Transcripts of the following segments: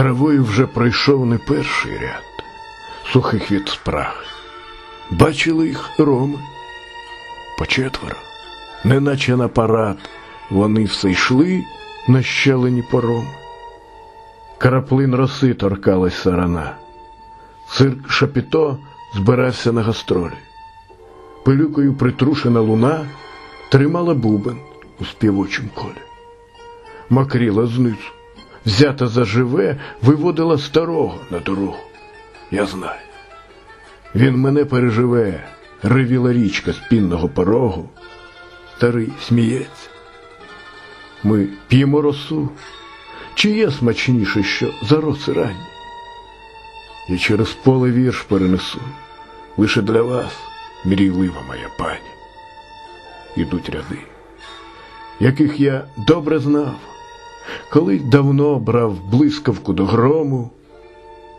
Травою вже пройшов не перший ряд сухих від спраг. Бачили їх роми по четверо, неначе на парад, вони все йшли на щелені пором. Краплин роси торкалась сарана. Цирк Шапіто збирався на гастролі. Пилюкою притрушена луна тримала бубен у співочому колі. Макріла знизу, взята за живе, виводила старого на дорогу. Я знаю. Він мене переживе, ревіла річка з пінного порогу. Старий сміється. Ми п'ємо росу. Чи є смачніше, що за роси ранні? Я через поле вірш перенесу, лише для вас, мрійлива моя пані. Ідуть ряди, яких я добре знав, коли давно брав блискавку до грому,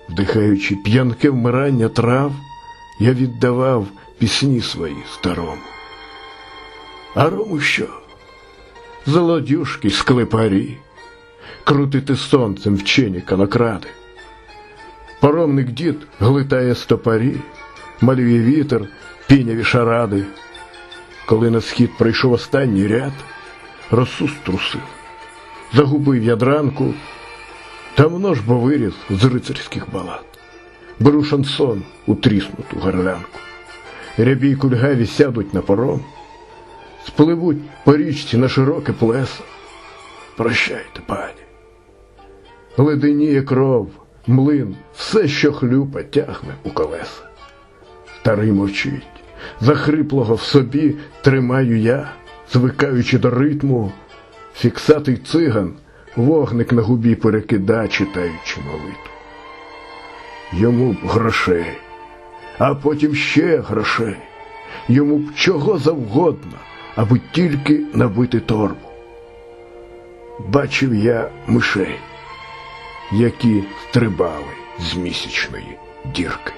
вдихаючи п'янке вмирання трав, я віддавав пісні свої старому. А рому що? Золодюшки склепарі, крутити сонцем вчені конокради. Поромник дід глитає стопарі, малює вітер, піняві шаради. Коли на схід прийшов останній ряд, росу струсив, загубив ядранку, давно ж бо виріс з рицарських балад. Беру шансон у тріснуту горлянку. Рябі кульгаві сядуть на пором, спливуть по річці на широке плесо. Прощайте, пані. Леденіє кров, млин, все, що хлюпа, тягне у колеса. Старий мовчить, захриплого в собі тримаю я, звикаючи до ритму, фіксатий циган, вогник на губі перекида, читаючи молитву. Йому б грошей, а потім ще грошей, йому б чого завгодно, аби тільки набити торбу. Бачив я мишей, які стрибали з місячної дірки.